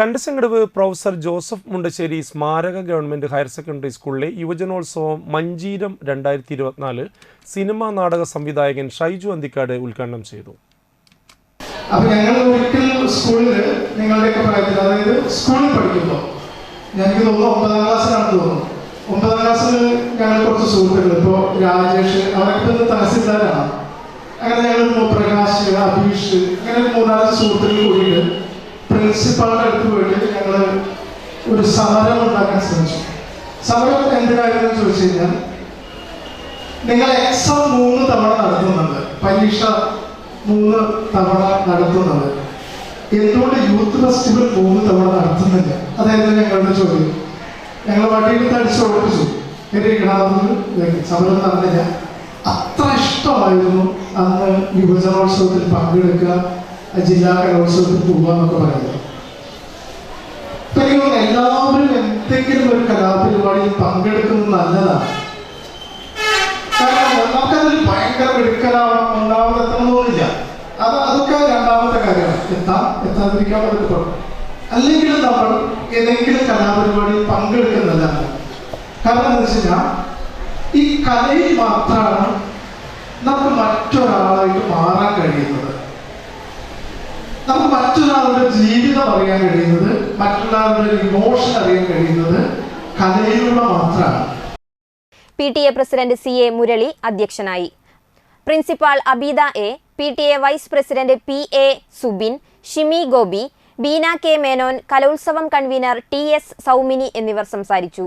കണ്ടസങ്കടവ് professor Joseph Mundassery സ്മാരക government higher secondary സ്കൂളിലെ യുവജനോത്സവം മഞ്ചീരം രണ്ടായിരത്തി ഇരുപത്തിനാല് സിനിമാ നാടക സംവിധായകൻ ഷൈജു അന്തിക്കാട് ഉദ്ഘാടനം ചെയ്തു. അപ്പൊ ഞങ്ങൾ ഒരിക്കൽ സ്കൂളിൽ നിങ്ങളുടെയൊക്കെ പ്രായത്തിൽ അതായത് സ്കൂളിൽ പഠിക്കുമ്പോൾ ഞങ്ങൾക്ക് തോന്നുന്നു ഒമ്പതാം ക്ലാസ്സിലാണെന്ന് തോന്നുന്നു. ഒമ്പതാം ക്ലാസ്സിൽ ഞങ്ങൾ കുറച്ച് സുഹൃത്തുക്കൾ ഇപ്പോൾ രാജേഷ് അവരൊക്കെ തഹസിൽദാരാണ്. അങ്ങനെ ഞങ്ങൾ പ്രകാശ് അഭീഷ് അങ്ങനെ മൂന്നാൽ സുഹൃത്തുക്കൾ കൂടിയിട്ട് പ്രിൻസിപ്പാളുടെ അടുത്ത് പോയിട്ട് ഞങ്ങൾ ഒരു സമരം ഉണ്ടാക്കാൻ ശ്രമിച്ചു. സമരം എന്തിനായിരുന്നു ചോദിച്ചു കഴിഞ്ഞാൽ നിങ്ങൾ എക്സാം മൂന്ന് തവണ നടത്തുന്നുണ്ട്. പരീക്ഷ മൂന്ന് തവണ നടത്തുന്നുണ്ട്. എന്തുകൊണ്ട് യൂത്ത് ഫെസ്റ്റിവൽ മൂന്ന് തവണ നടത്തുന്നില്ല? അതായിരുന്നു ഞങ്ങളുടെ ചോദ്യം. ഞങ്ങൾ വണ്ടിയിൽ തടിച്ച് എന്റെ കിടാവുന്നത് സമരം നടന്നില്ല. അത്ര ഇഷ്ടമായിരുന്നു അന്ന് യുവജനോത്സവത്തിൽ പങ്കെടുക്കുക ജില്ലാ കലോത്സവത്തിൽ പോവുക എന്നൊക്കെ പറയുന്നത്. തോന്നുന്നു എല്ലാവരും എന്തെങ്കിലും ഒരു കലാപരിപാടിയിൽ പങ്കെടുക്കുന്നത് നല്ലതാണ്. കാരണം നമുക്കതിൽ ഭയങ്കര മിടുക്കലാവണം ഒന്നാമത് എത്തണമെന്നൊന്നുമില്ല അത് അതൊക്കെ രണ്ടാമത്തെ കാര്യമാണ്. എത്താം എത്താതിരിക്കാൻ കുഴപ്പം അല്ലെങ്കിൽ നമ്മൾ ഏതെങ്കിലും കലാപരിപാടിയിൽ പങ്കെടുക്കുന്നില്ല കാരണം എന്ന് വെച്ച് കഴിഞ്ഞാൽ ഈ കലയിൽ മാത്രമാണ് നമുക്ക് മറ്റൊരാളായിട്ട് മാറാൻ കഴിയുന്നത്. നമുക്ക് മറ്റൊരാളുടെ ജീവിതം അറിയാൻ കഴിയുന്നത് മറ്റൊരാളുടെ ഇമോഷൻ അറിയാൻ കഴിയുന്നത് കലയിലൂടെ മാത്രമാണ്. P T A president C A Murali അധ്യക്ഷനായി. Principal Abida A P T A vice president P A Subin Shimi Gopi Beena K Menon കലോത്സവം കൺവീനർ ടി എസ് സൗമിനി എന്നിവർ സംസാരിച്ചു.